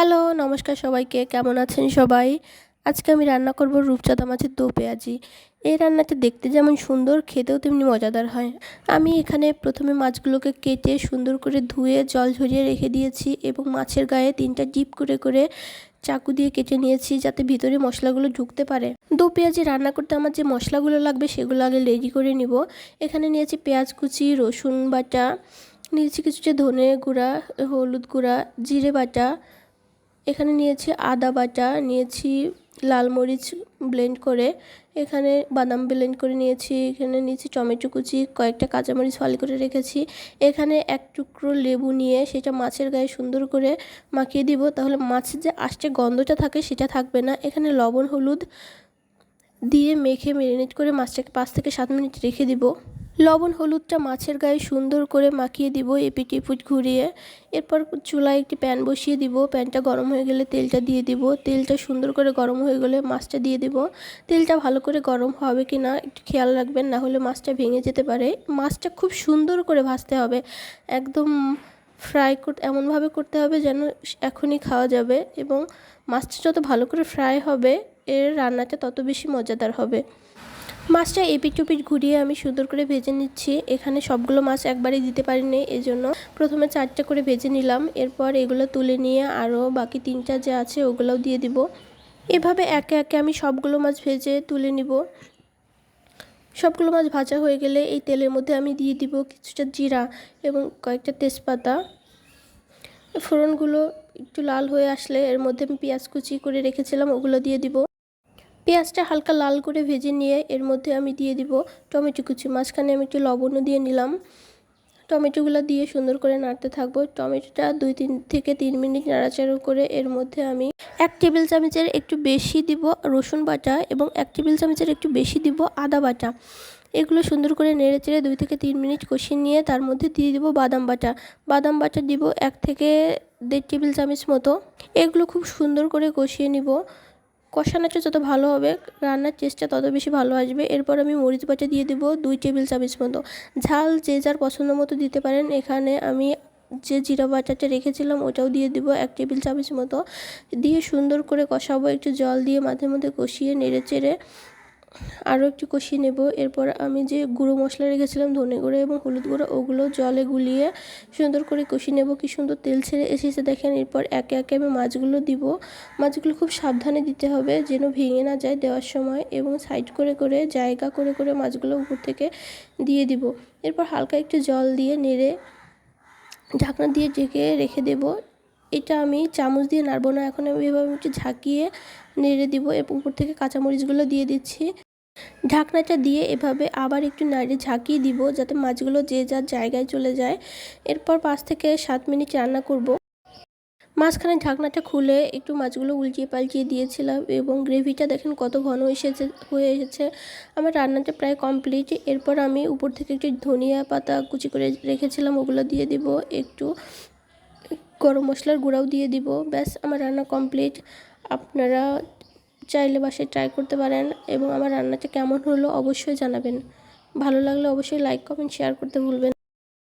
Hello, নমস্কার সবাইকে। কেমন আছেন সবাই? আজকে আমি রান্না করব রূপচাঁদা মাছের দো পেঁয়াজি। এই রান্নাটা দেখতে যেমন সুন্দর, খেতেও তেমনি মজাদার হয়। আমি এখানে প্রথমে মাছগুলোকে কেটে সুন্দর করে ধুয়ে জল ঝরিয়ে রেখে দিয়েছি এবং মাছের গায়ে তিনটা ডিপ করে করে চাকু দিয়ে কেটে নিয়েছি যাতে ভিতরে মশলাগুলো ঢুকতে পারে। দো পেঁয়াজি রান্না করতে আমার যে মশলাগুলো লাগবে সেগুলো আগে রেডি করে নিব। এখানে নিয়েছি পেঁয়াজ কুচি, রসুন বাটা, নিয়েছি কিছুটা ধনে গুঁড়া, হলুদ গুঁড়া, জিরে বাটা এখানে নিয়েছি আদা বাটা, নিয়েছি লাল মরিচ ব্লেন্ড করে, এখানে বাদাম ব্লেন্ড করে নিয়েছি, এখানে নিয়েছি টমেটো কুচি, কয়েকটা কাঁচামরিচ ফালি করে রেখেছি। এখানে এক টুকরো লেবু নিয়ে সেটা মাছের গায়ে সুন্দর করে মাখিয়ে দিব, তাহলে মাছের যে আষ্টে গন্ধটা থাকে সেটা থাকবে না। এখানে লবণ, হলুদ দিয়ে মেখে মেরিনেট করে মাছটাকে পাঁচ থেকে সাত মিনিট রেখে দিব। লবণ হলুদটা মাছের গায়ে সুন্দর করে মাখিয়ে দিব এপিট এপিট ঘুরিয়ে। এরপর চুলায় একটি প্যান বসিয়ে দিব। প্যানটা গরম হয়ে গেলে তেলটা দিয়ে দিব। তেলটা সুন্দর করে গরম হয়ে গেলে মাছটা দিয়ে দিব। তেলটা ভালো করে গরম হবে কি না একটু খেয়াল রাখবেন, না হলে মাছটা ভেঙে যেতে পারে। মাছটা খুব সুন্দর করে ভাজতে হবে। একদম ফ্রাই করতে এমনভাবে করতে হবে যেন এখনই খাওয়া যাবে এবং মাছটা যত ভালো করে ফ্রাই হবে, এর রান্নাটা তত বেশি মজাদার হবে। মাছটা এপিট টুপিট ঘুরিয়ে আমি সুন্দর করে ভেজে নিচ্ছি। এখানে সবগুলো মাছ একবারে দিতে পারিনি এই জন্য প্রথমে চারটে করে ভেজে নিলাম। এরপর এগুলো তুলে নিয়ে আরও বাকি তিনটা যে আছে ওগুলোও দিয়ে দিব। এভাবে একে একে আমি সবগুলো মাছ ভেজে তুলে নিব। সবগুলো মাছ ভাজা হয়ে গেলে এই তেলের মধ্যে আমি দিয়ে দিব কিছুটা জিরা এবং কয়েকটা তেজপাতা। ফোড়নগুলো একটু লাল হয়ে আসলে এর মধ্যে আমি পেঁয়াজ কুচি করে রেখেছিলাম, ওগুলো দিয়ে দিব। পেঁয়াজটা হালকা লাল করে ভেজে নিয়ে এর মধ্যে আমি দিয়ে দিব টমেটো কুচি। মাঝখানে আমি একটু লবণও দিয়ে নিলাম। টমেটোগুলো দিয়ে সুন্দর করে নাড়তে থাকব। টমেটোটা দুই তিন থেকে তিন মিনিট নাড়াচাড়া করে এর মধ্যে আমি এক টেবিল চামচের একটু বেশি দিব রসুন বাটা এবং এক টেবিল চামচের একটু বেশি দিব আদা বাটা। এগুলো সুন্দর করে নেড়ে চেড়ে দুই থেকে তিন মিনিট কষিয়ে নিয়ে তার মধ্যে দিয়ে দিব বাদাম বাটা। বাদাম বাটা দিব এক থেকে দেড় টেবিল চামচ মতো। এগুলো খুব সুন্দর করে কষিয়ে নিব। কষানোটা যত ভালো হবে, রান্নার চেষ্টা তত বেশি ভালো আসবে। এরপর আমি মরিচ বাটা দিয়ে দেবো দুই টেবিল চামচ মতো। ঝাল যে যার পছন্দ মতো দিতে পারেন। এখানে আমি যে জিরা বাটাটা রেখেছিলাম, ওটাও দিয়ে দেবো এক টেবিল চামচ মতো। দিয়ে সুন্দর করে কষাবো, একটু জল দিয়ে মাঝে মধ্যে কষিয়ে নেড়ে চেড়ে আরও একটু কষিয়ে নেব। এরপর আমি যে গুঁড়ো মশলা রেখেছিলাম, ধনে গুঁড়ো এবং হলুদ গুঁড়ো, ওগুলো জলে গুলিয়ে সুন্দর করে কষিয়ে নেব। কি সুন্দর তেল ছেড়ে এসেছে দেখেন। এরপর একে একে আমি মাছগুলো দিব। মাছগুলো খুব সাবধানে দিতে হবে যেন ভেঙে না যায় দেওয়ার সময় এবং সাইড করে করে, জায়গা করে করে মাছগুলো উপর থেকে দিয়ে দিব। এরপর হালকা একটু জল দিয়ে নেড়ে ঢাকনা দিয়ে ঢেকে রেখে দেব। এটা আমি চামচ দিয়ে নাড়বো না। এখন আমি এভাবে একটু ঝাঁকিয়ে নেড়ে দিব এবং উপর থেকে কাঁচামরিচগুলো দিয়ে দিচ্ছি। ঢাকনাটা দিয়ে এভাবে আবার একটু নাড়ে ঝাঁকিয়ে দিব যাতে মাছগুলো যে যার জায়গায় চলে যায়। এরপর পাঁচ থেকে সাত মিনিট রান্না করব। মাঝখানে ঢাকনাটা খুলে একটু মাছগুলো উল্টিয়ে পাল্টিয়ে দিয়েছিলাম এবং গ্রেভিটা দেখেন কত ঘন এসেছে, হয়ে এসেছে। আমার রান্নাটা প্রায় কমপ্লিট। এরপর আমি উপর থেকে একটু ধনিয়া পাতা কুচি করে রেখেছিলাম, ওগুলো দিয়ে দিব। একটু গরম মশলার গুঁড়াও দিয়ে দিব। ব্যাস, আমার রান্না কমপ্লিট আপনারা চাইলে বাসায় ট্রাই করতে পারেন এবং আমার রান্নাটা কেমন হলো অবশ্যই জানাবেন। ভালো লাগলে অবশ্যই লাইক কমেন্ট শেয়ার করতে ভুলবেন